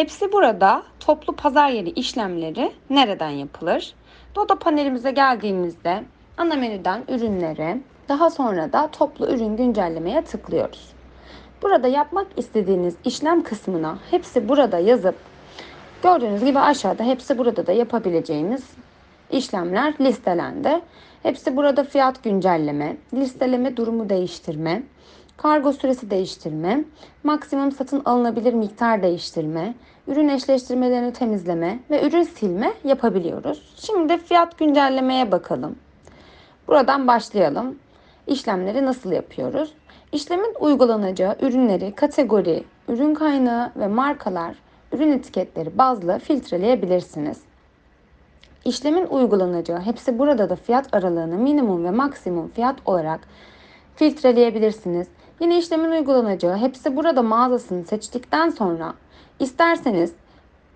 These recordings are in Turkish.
Hepsi burada toplu pazar yeri işlemleri nereden yapılır? Dodo panelimize geldiğimizde ana menüden ürünlere, daha sonra da toplu ürün güncellemeye tıklıyoruz. Burada yapmak istediğiniz işlem kısmına hepsi burada yazıp gördüğünüz gibi aşağıda hepsi burada da yapabileceğiniz işlemler listelendi. Hepsi burada fiyat güncelleme, listeleme durumu değiştirme, kargo süresi değiştirme, maksimum satın alınabilir miktar değiştirme, ürün eşleştirmelerini temizleme ve ürün silme yapabiliyoruz. Şimdi de fiyat güncellemeye bakalım. Buradan başlayalım. İşlemleri nasıl yapıyoruz? İşlemin uygulanacağı ürünleri kategori, ürün kaynağı ve markalar, ürün etiketleri bazlı filtreleyebilirsiniz. İşlemin uygulanacağı hepsi burada da fiyat aralığını minimum ve maksimum fiyat olarak filtreleyebilirsiniz. Yine işlemin uygulanacağı hepsi burada mağazasını seçtikten sonra isterseniz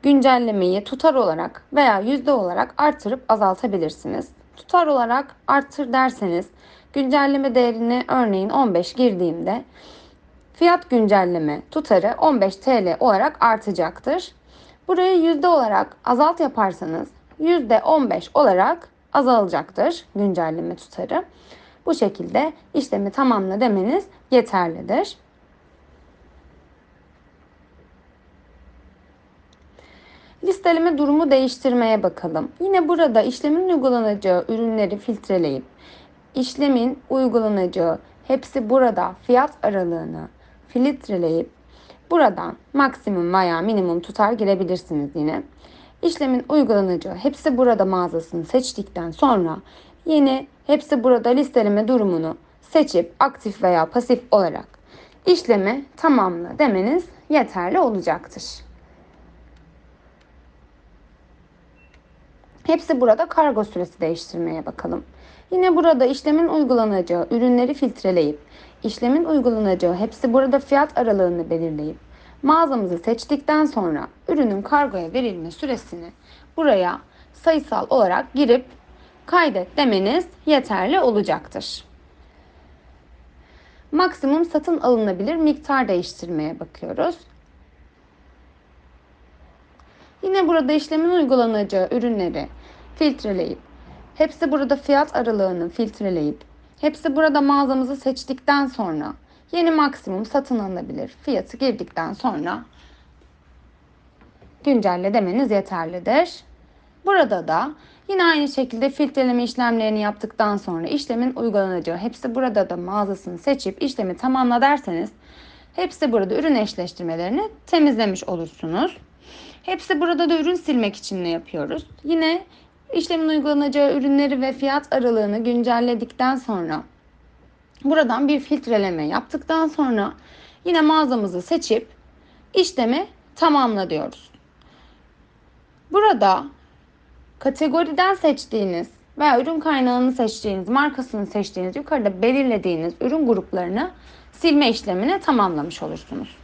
güncellemeyi tutar olarak veya yüzde olarak artırıp azaltabilirsiniz. Tutar olarak artır derseniz güncelleme değerini örneğin 15 girdiğimde fiyat güncelleme tutarı 15 TL olarak artacaktır. Burayı yüzde olarak azalt yaparsanız yüzde 15 olarak azalacaktır güncelleme tutarı. Bu şekilde işlemi tamamla demeniz yeterlidir. Listeleme durumu değiştirmeye bakalım. Yine burada işlemin uygulanacağı ürünleri filtreleyip işlemin uygulanacağı hepsi burada fiyat aralığını filtreleyip buradan maksimum veya minimum tutar girebilirsiniz yine. İşlemin uygulanacağı hepsi burada mağazasını seçtikten sonra yine hepsi burada listeleme durumunu seçip aktif veya pasif olarak işlemi tamamla demeniz yeterli olacaktır. Hepsi burada kargo süresi değiştirmeye bakalım. Yine burada işlemin uygulanacağı ürünleri filtreleyip, işlemin uygulanacağı hepsi burada fiyat aralığını belirleyip, mağazamızı seçtikten sonra ürünün kargoya verilme süresini buraya sayısal olarak girip kaydet demeniz yeterli olacaktır. Maksimum satın alınabilir miktar değiştirmeye bakıyoruz. Yine burada işlemin uygulanacağı ürünleri filtreleyip, hepsi burada fiyat aralığını filtreleyip, hepsi burada mağazamızı seçtikten sonra yeni maksimum satın alınabilir fiyatı girdikten sonra güncelle demeniz yeterlidir. Burada da yine aynı şekilde filtreleme işlemlerini yaptıktan sonra işlemin uygulanacağı hepsi burada da mağazasını seçip işlemi tamamla derseniz hepsi burada ürün eşleştirmelerini temizlemiş olursunuz. Hepsi burada da ürün silmek için ne yapıyoruz? Yine işlemin uygulanacağı ürünleri ve fiyat aralığını güncelledikten sonra buradan bir filtreleme yaptıktan sonra yine mağazamızı seçip işlemi tamamla diyoruz. Burada kategoriden seçtiğiniz veya ürün kaynağını seçtiğiniz, markasını seçtiğiniz, yukarıda belirlediğiniz ürün gruplarını silme işlemini tamamlamış olursunuz.